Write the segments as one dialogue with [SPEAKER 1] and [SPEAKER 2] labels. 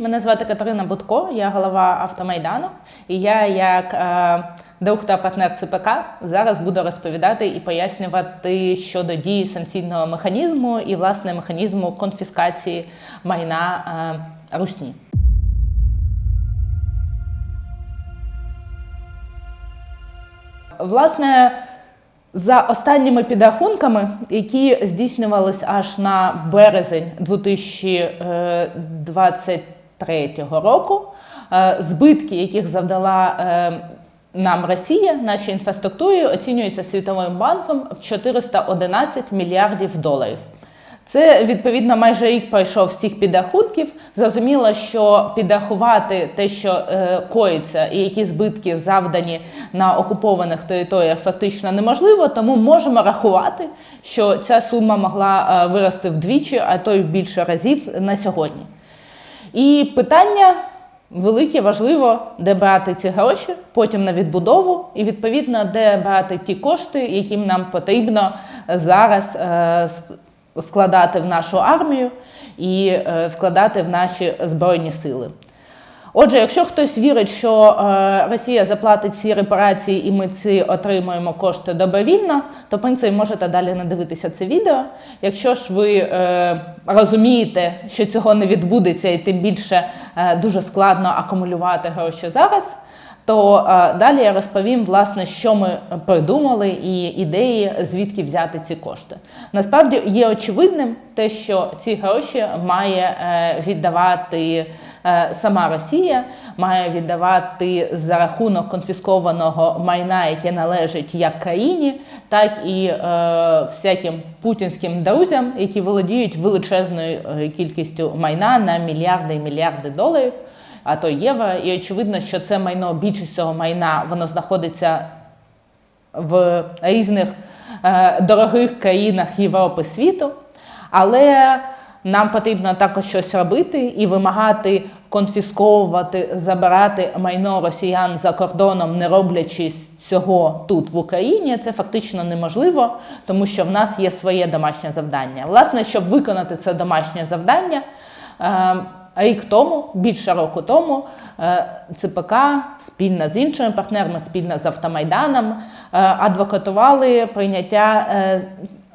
[SPEAKER 1] мене звати Катерина Будко, я голова автомайдану. І я, як е, друг та партнер ЦПК, зараз буду розповідати і пояснювати щодо дії санкційного механізму і власне механізму конфіскації майна е, русні. Власне, за останніми підрахунками, які здійснювалися аж на березень 2023 року, е, збитки, яких завдала е, нам Росія, нашій інфраструктурі, оцінюються Світовим банком в 411 мільярдів доларів. Це відповідно майже рік пройшов цих підрахунків. Зрозуміло, що підрахувати те, що е, коїться, і які збитки завдані на окупованих територіях, фактично неможливо. Тому можемо рахувати, що ця сума могла е, вирости вдвічі, а то й більше разів на сьогодні. І питання велике, важливо, де брати ці гроші, потім на відбудову, і відповідно, де брати ті кошти, яким нам потрібно зараз. Е, вкладати в нашу армію і е, вкладати в наші збройні сили. Отже, якщо хтось вірить, що е, Росія заплатить всі репарації і ми ці отримуємо кошти добровільно, то в принципі можете далі не дивитися це відео. Якщо ж ви е, розумієте, що цього не відбудеться, і тим більше е, дуже складно акумулювати гроші зараз, то далі я розповім, власне, що ми придумали і ідеї, звідки взяти ці кошти. Насправді є очевидним те, що ці гроші має віддавати сама Росія, має віддавати за рахунок конфіскованого майна, яке належить як країні, так і е, всяким путінським друзям, які володіють величезною е, кількістю майна на мільярди і мільярди доларів а то євро. І очевидно, що це майно, більшість цього майна, воно знаходиться в різних е, дорогих країнах Європи світу. Але нам потрібно також щось робити і вимагати конфісковувати, забирати майно росіян за кордоном, не роблячи цього тут в Україні. Це фактично неможливо, тому що в нас є своє домашнє завдання. Власне, щоб виконати це домашнє завдання. Е, рік тому, більше року тому, е, ЦПК спільно з іншими партнерами, спільно з Автомайданом, е, адвокатували прийняття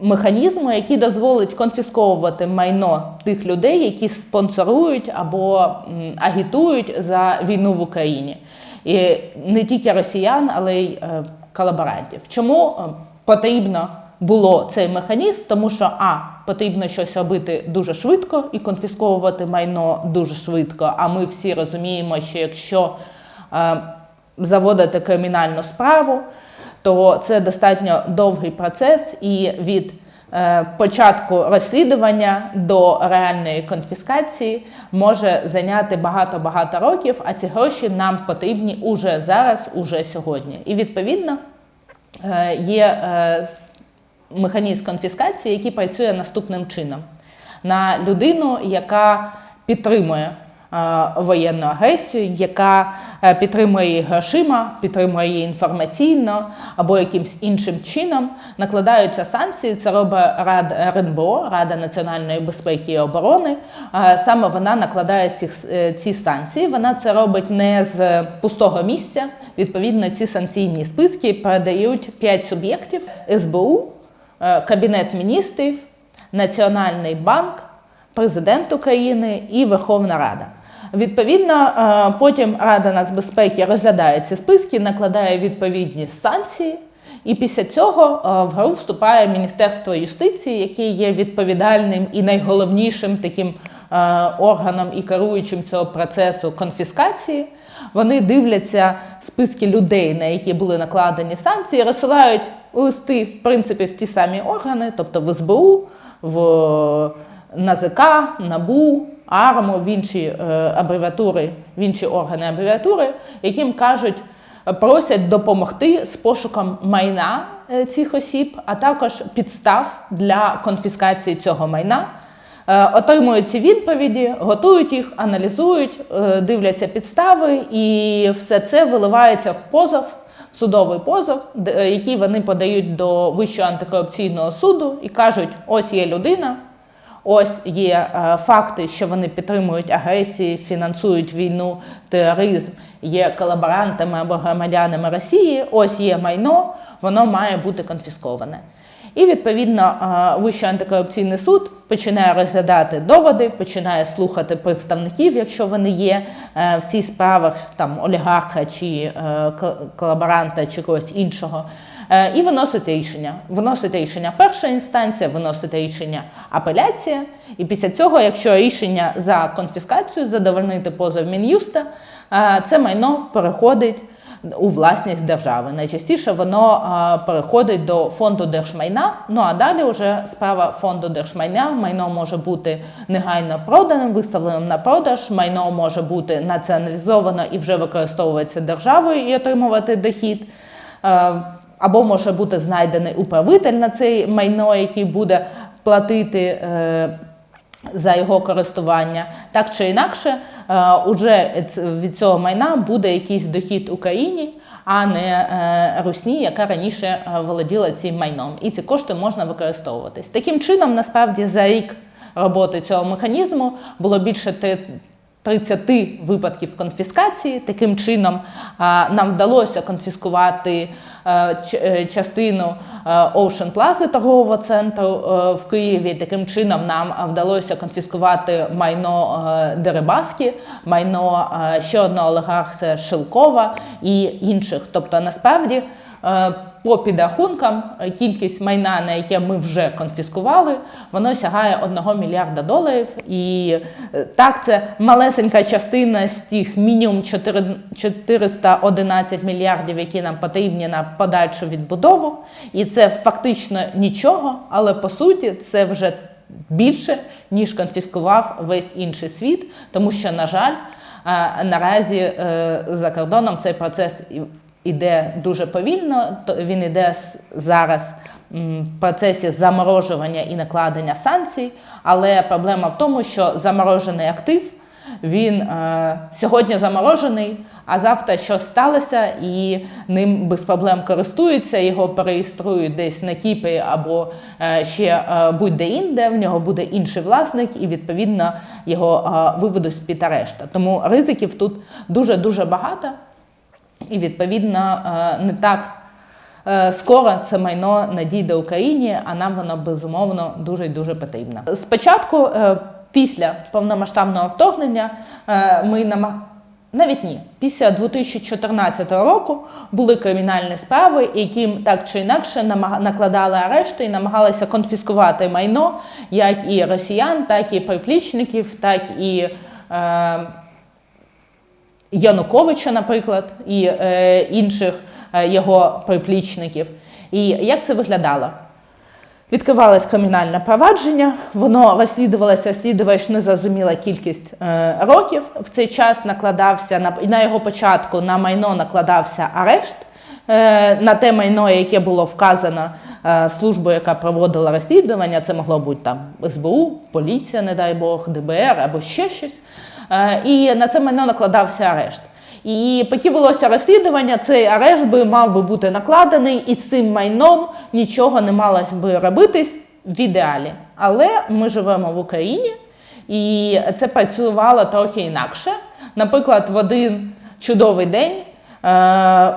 [SPEAKER 1] механізму, який дозволить конфісковувати майно тих людей, які спонсорують або агітують за війну в Україні. І не тільки росіян, але й колаборантів. Чому потрібно? було цей механізм, тому що а потрібно щось робити дуже швидко і конфісковувати майно дуже швидко. А ми всі розуміємо, що якщо е, заводити кримінальну справу, то це достатньо довгий процес, і від е, початку розслідування до реальної конфіскації може зайняти багато-багато років, а ці гроші нам потрібні уже зараз, уже сьогодні. І відповідно е, є е, механізм конфіскації, який працює наступним чином: на людину, яка підтримує воєнну агресію, яка е, підтримує її грошима, підтримує її інформаційно або якимсь іншим чином, накладаються санкції. Це робить Рада РНБО, Рада національної безпеки і оборони. Е, саме вона накладає ці, ці санкції. Вона це робить не з пустого місця. Відповідно, ці санкційні списки передають 5 суб'єктів СБУ. Е, Кабінет міністрів, Національний банк, Президент України і Верховна Рада. Відповідно, е, потім Рада нацбезпеки розглядає ці списки, накладає відповідні санкції, і після цього е, в гру вступає Міністерство юстиції, яке є відповідальним і найголовнішим таким органом і керуючим цього процесу конфіскації. Вони дивляться списки людей, на які були накладені санкції, розсилають листи, в принципі, в ті самі органи, тобто в СБУ, в НАЗК, НАБУ, АРМО, в інші е, абревіатури, в інші органи абревіатури, яким кажуть, просять допомогти з пошуком майна е, цих осіб, а також підстав для конфіскації цього майна. Е, отримують ці відповіді, готують їх, аналізують, дивляться підстави, і все це виливається в позов судовий позов, який вони подають до Вищого антикорупційного суду і кажуть: ось є людина, Ось є е, факти, що вони підтримують агресію, фінансують війну, тероризм, є колаборантами або громадянами Росії. Ось є майно, воно має бути конфісковане. І відповідно е, Вищий антикорупційний суд починає розглядати доводи, починає слухати представників, якщо вони є е, в цих справах, там олігарха чи колаборанта чи когось іншого. Е, І виносить рішення. Виносить рішення перша інстанція, виносить рішення апеляція. І після цього, якщо рішення за конфіскацію задовольнити позов Мін'юста, е, це майно переходить у власність держави. Найчастіше воно е, переходить до фонду держмайна. Ну а далі вже справа фонду держмайна. Майно може бути негайно проданим, виставленим на продаж. Майно може бути націоналізовано і вже використовується державою і отримувати дохід. Е, Або може бути знайдений управитель на це майно, який буде платити е, за його користування. Так чи інакше, е, уже від цього майна буде якийсь дохід Україні, а не е, Русні, яка раніше володіла цим майном. І ці кошти можна використовуватись. Таким чином, насправді, за рік роботи цього механізму було більше 30 випадків конфіскації. Таким чином нам вдалося конфіскувати е, е, частину е, Ocean Plaza торгового центру в Києві. Таким чином нам вдалося конфіскувати майно Дерибаски, майно ще одного олігарха Шилкова і інших. Тобто, насправді. По підрахункам, е, кількість майна, на яке ми вже конфіскували, воно сягає 1 мільярда доларів. І е, так, це малесенька частина з тих мінімум 411 мільярдів, які нам потрібні на подальшу відбудову. І це фактично нічого, але по суті це вже більше, ніж конфіскував весь інший світ, тому що, на жаль, е, наразі за кордоном цей процес іде дуже повільно. Він іде зараз в процесі заморожування і накладення санкцій. Але проблема в тому, що заморожений актив він е, сьогодні заморожений, а завтра щось сталося, і ним без проблем користуються, його переєструють десь на Кіпрі або е, ще е, будь-де інде. В нього буде інший власник, і відповідно його е, виведуть з під арешта. Тому ризиків тут дуже дуже багато. І відповідно е, не так е, скоро це майно надійде Україні, а нам воно безумовно дуже і дуже потрібно. Спочатку, е, після повномасштабного вторгнення, ми нама... навіть ні, після 2014 року були кримінальні справи, яким так чи інакше накладали арешти і намагалися конфіскувати майно як і росіян, так і приплічників, так і. Януковича, наприклад, і е, інших е, його приплічників. І як це виглядало? Відкривалось кримінальне провадження, воно розслідувалося, слідувач незрозуміла кількість е, років. В цей час накладався на, на його початку на майно накладався арешт е, на те майно, яке було вказано е, службою, яка проводила розслідування. Це могло бути там СБУ, поліція, не дай Бог, ДБР або ще щось. Е, і на це майно накладався арешт. І поки велося розслідування, цей арешт би мав би бути накладений, і з цим майном нічого не малось би робитись в ідеалі. Але ми живемо в Україні, і це працювало трохи інакше. Наприклад, в один чудовий день. Е-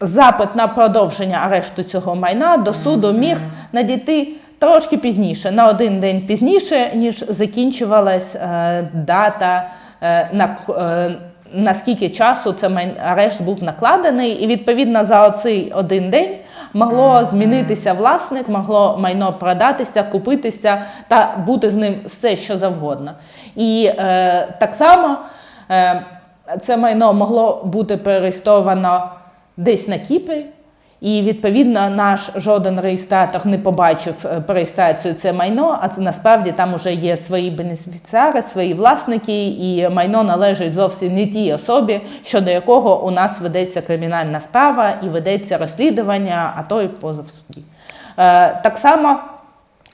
[SPEAKER 1] запит на продовження арешту цього майна до суду міг надійти трошки пізніше, на один день пізніше, ніж закінчувалась е, дата, е, на, е, наскільки часу цей арешт був накладений, і відповідно за оцей один день. Могло змінитися власник, могло майно продатися, купитися та бути з ним все, що завгодно. І е, так само е, це майно могло бути перереєстровано десь на Кіпрі, і відповідно наш жоден реєстратор не побачив е, перереєстрацію це майно, а це насправді там вже є свої бенефіціари, свої власники, і майно належить зовсім не тій особі, щодо якого у нас ведеться кримінальна справа і ведеться розслідування, а то й позов суді. Е, Так само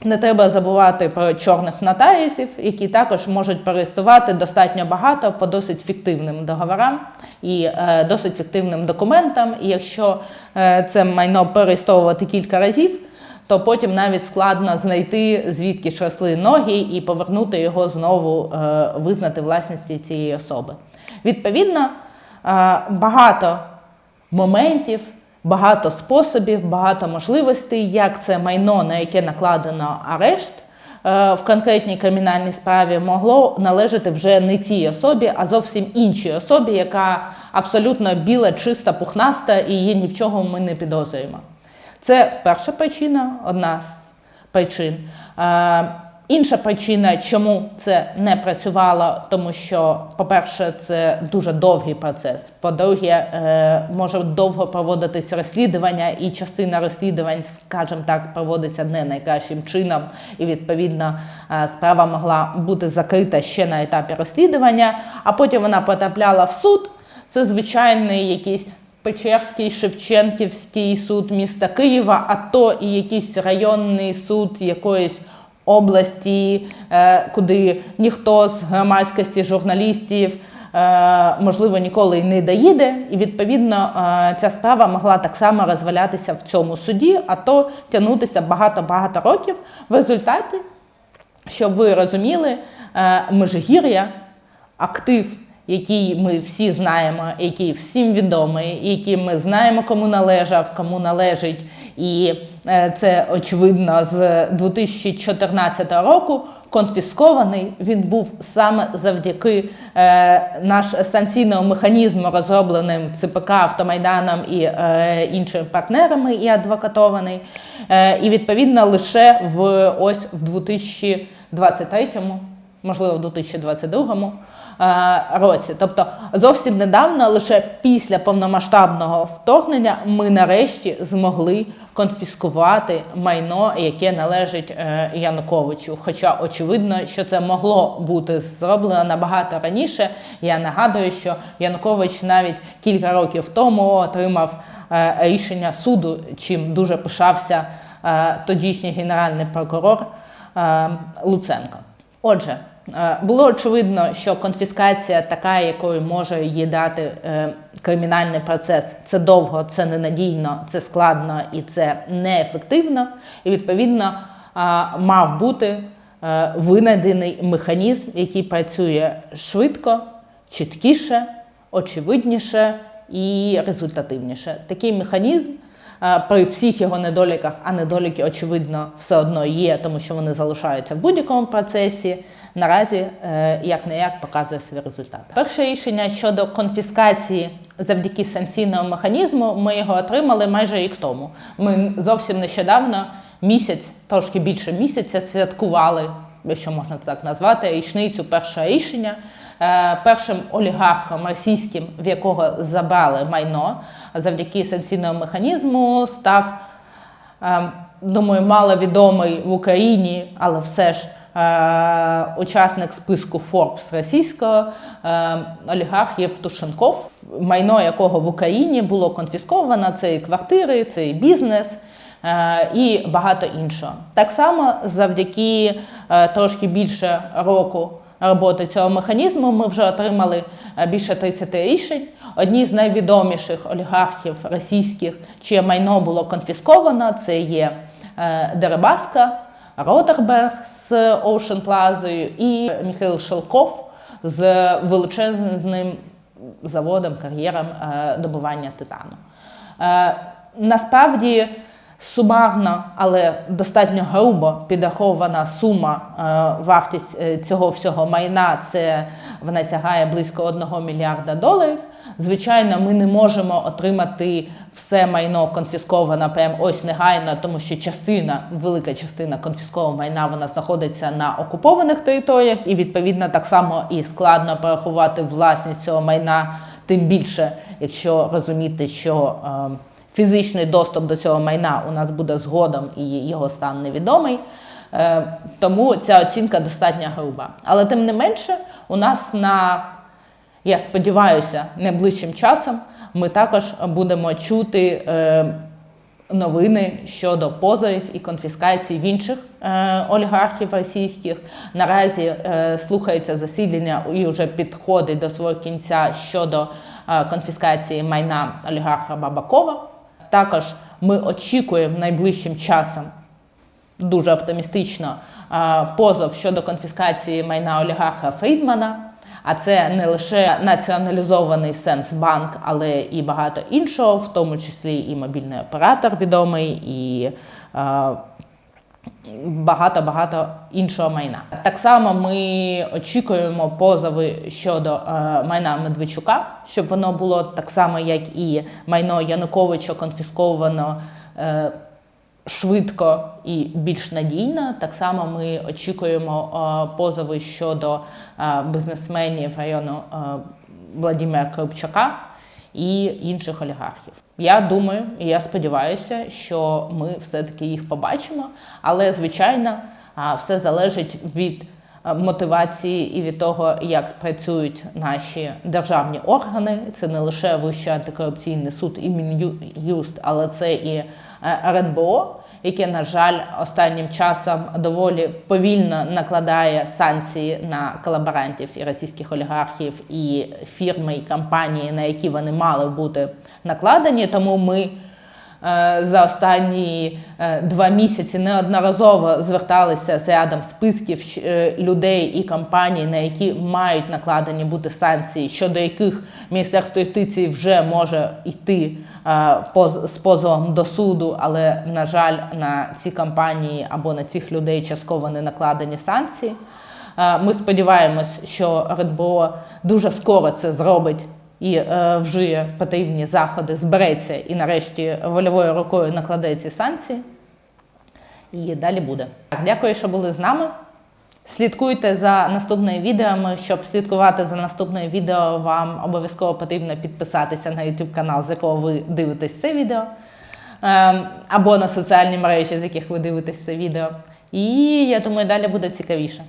[SPEAKER 1] не треба забувати про чорних нотаріусів, які також можуть перереєструвати достатньо багато по досить фіктивним договорам і е, досить фіктивним документам. І якщо е, це майно перереєстровувати кілька разів, то потім навіть складно знайти звідки ж росли ноги і повернути його знову, е, визнати власністю цієї особи. Відповідно, е, багато моментів, багато способів, багато можливостей, як це майно, на яке накладено арешт. е, В конкретній кримінальній справі могло належати вже не цій особі, а зовсім іншій особі, яка абсолютно біла, чиста, пухнаста, і її ні в чому ми не підозрюємо. Це перша причина, одна з причин. Інша причина, чому це не працювало, тому що, по-перше, це дуже довгий процес. По-друге, е, може довго проводитись розслідування, і частина розслідувань, скажімо так, проводиться не найкращим чином, і відповідно е, справа могла бути закрита ще на етапі розслідування, а потім вона потрапляла в суд. Це звичайний якийсь Печерський Шевченківський суд міста Києва, а то і якийсь районний суд якоїсь області, е, куди ніхто з громадськості журналістів. е, Можливо, ніколи й не доїде, і відповідно е, ця справа могла так само розвалятися в цьому суді, а то тягнутися багато-багато років. В результаті, щоб ви розуміли, Межигір'я актив, який ми всі знаємо, який всім відомий, який ми знаємо, кому належав, кому належить. І це очевидно з 2014 року. Конфіскований він був саме завдяки е, наш санкційному механізму, розробленим ЦПК Автомайданом і е, іншими партнерами, і адвокатований. Е, і відповідно лише в ось в 2023, можливо, в 2022 е, році. Тобто зовсім недавно, лише після повномасштабного вторгнення, ми нарешті змогли конфіскувати майно, яке належить е, Януковичу. Хоча очевидно, що це могло бути зроблено набагато раніше. Я нагадую, що Янукович навіть кілька років тому отримав е, рішення суду, чим дуже пишався тодішній генеральний прокурор Луценко. Отже, було очевидно, що конфіскація така, якою може її дати е, кримінальний процес, це довго, це ненадійно, це складно і це неефективно. І відповідно е, мав бути е, винайдений механізм, який працює швидко, чіткіше, очевидніше і результативніше. Такий механізм. е, При всіх його недоліках, а недоліки, очевидно, все одно є, тому що вони залишаються в будь-якому процесі. Наразі як не як показує свій результат. Перше рішення щодо конфіскації завдяки санкційному механізму. Ми його отримали майже рік тому. Ми зовсім нещодавно місяць, трошки більше місяця, святкували, якщо можна так назвати, річницю першого рішення. Е, Першим олігархом російським, в якого забрали майно завдяки санкційному механізму, став Е, Думаю, маловідомий в Україні, але все ж учасник списку Forbes російського е, олігарх Євтушенков, майно якого в Україні було конфісковано, це і квартири, це і бізнес. е, І багато іншого. Так само завдяки е, трошки більше року роботи цього механізму ми вже отримали е, більше 30 рішень. Одні з найвідоміших олігархів російських, чиє майно було конфісковано, це є е, Дерибаска, Ротерберг з Ocean Plaza і Михайло Шелков з величезним заводом, кар'єром е, добування титану. Е, Насправді сумарно, але достатньо грубо підрахована сума, е, вартість цього всього майна це вона сягає близько 1 мільярда доларів. Звичайно, ми не можемо отримати все майно конфісковане прямо ось негайно, тому що частина, велика частина конфіскованого майна вона знаходиться на окупованих територіях, і відповідно так само і складно порахувати власність цього майна, тим більше, якщо розуміти, що е, фізичний доступ до цього майна у нас буде згодом і його стан невідомий. Е, Тому ця оцінка достатньо груба. Але тим не менше, у нас на, я сподіваюся, найближчим часом ми також будемо чути е, новини щодо позовів і конфіскацій в інших е, олігархів російських. Наразі е, слухається засідання і вже підходить до свого кінця щодо конфіскації майна олігарха Бабакова. Також ми очікуємо найближчим часом дуже оптимістично позов щодо конфіскації майна олігарха Фрідмана. А це не лише націоналізований Сенсбанк, але і багато іншого, в тому числі і мобільний оператор відомий, і е, багато-багато іншого майна. Так само ми очікуємо позови щодо е, майна Медведчука, щоб воно було так само, як і майно Януковича конфісковано е, швидко і більш надійно. Так само ми очікуємо е, позови щодо е, бізнесменів району е, Владимира Кривчака і інших олігархів. Я думаю і я сподіваюся, що ми все-таки їх побачимо, але звичайно все залежить від мотивації і від того, як спрацюють наші державні органи. Це не лише Вищий антикорупційний суд і Мін'юст, але це і РНБО, яке, на жаль, останнім часом доволі повільно накладає санкції на колаборантів і російських олігархів і фірми і компанії, на які вони мали бути накладені. Тому ми е, за останні е, два місяці неодноразово зверталися з рядом списків е, людей і компаній, на які мають накладені бути санкції, щодо яких Міністерство юстиції вже може йти е, з позовом до суду, але на жаль, на ці компанії або на цих людей частково не накладені санкції. Е, Ми сподіваємось, що РНБО дуже скоро це зробить і е, вжиє потрібні заходи, збереться і нарешті вольовою рукою накладе ці санкції. І далі буде. Так, Дякую, що були з нами. Слідкуйте за наступними відео. Щоб слідкувати за наступними відео, вам обов'язково потрібно підписатися на YouTube канал, з якого ви дивитесь це відео, Ем, або на соціальні мережі, з яких ви дивитесь це відео. І я думаю, далі буде цікавіше.